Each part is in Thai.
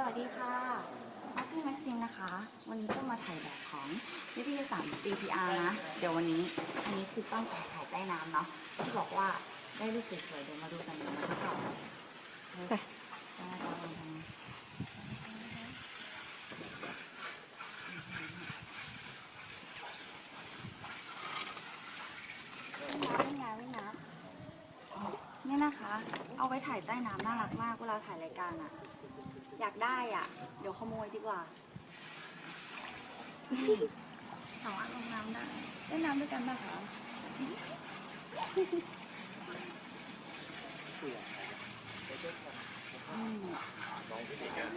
สวัสดีค่ะออฟฟี่แม็กซิมนะคะ วันนี้ก็มาถ่ายแบบของนิตยสาร GTR นะ เดี๋ยววันนี้ อันนี้คือต้องถ่ายถ่ายใต้น้ำเนาะ ที่บอกว่าได้รูปสวยๆ เดี๋ยวมาดูกันเดี๋ยวมาทดสอบไปได้ลองทำไม่นะไม่นะเนี่ยนะคะ เอาไว้ถ่ายใต้น้ำน่ารักมาก เวลาถ่ายรายการอะ อยากได้อะ เดี๋ยวขโมยดีกว่านี่สามารถลงน้ำได้เล่นน้ำด้วยกันป่ะคะอืมน้องผู้หญิงอะ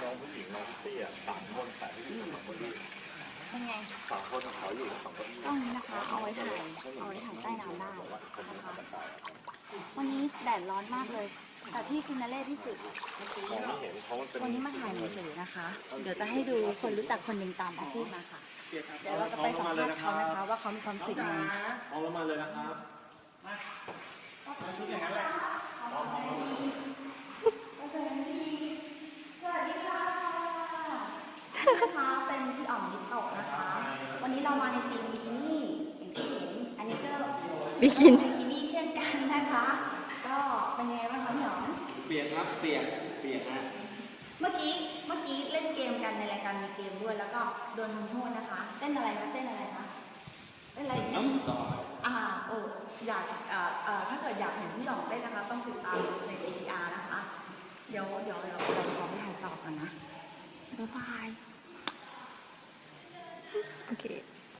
น้องผู้หญิงน้องเตี้ยสามคนแต่ที่อยู่สองคนที่เป็นไงสามคนของเขาอยู่สองคนที่ต้องนี้นะคะ เอาไว้ถ่าย เอาไว้ถ่ายใต้น้ำได้นะคะ วันนี้แดดร้อนมากเลย แต่ที่ฟินาเล่ที่สุดมองไม่เห็นเพราะมันเป็นวันนี้มาถ่ายหนังสือนะคะ เดี๋ยวจะให้ดูคนรู้จักคนหนึ่งตามออฟฟิศมาค่ะ เดี๋ยวเราจะไปสัมภาษณ์เขานะคะ ว่าเขามีความรู้สึกยังไงเอาลงมาเลยนะครับสวัสดีค่ะนี่นะคะเป็นพี่อ๋อมนิดโตะนะคะ วันนี้เรามาในทีมบิกินี่อย่างที่เห็นอันนี้ก็บิกินบิกินี่เช่นกันนะคะ ก็เป็นยังไง ปียกครับเปียกเปียกฮะเมื่อกี้เมื่อกี้เล่นเกมกันในรายการมีเกมด้วยแล้วก็โดนทำโทษนะคะ เต้นอะไรคะเต้นอะไรคะเต้นอะไรน้ำสอดอ่าโอ้อยากเอ่าอ่าถ้าเกิดอยากเห็นพี่หลอกเต้นนะคะ ต้องติดตามใน ATR นะคะ เดี๋ยวเดี๋ยวเดี๋ยวเราขอไปถ่ายต่อกันนะบ๊ายบายโอเค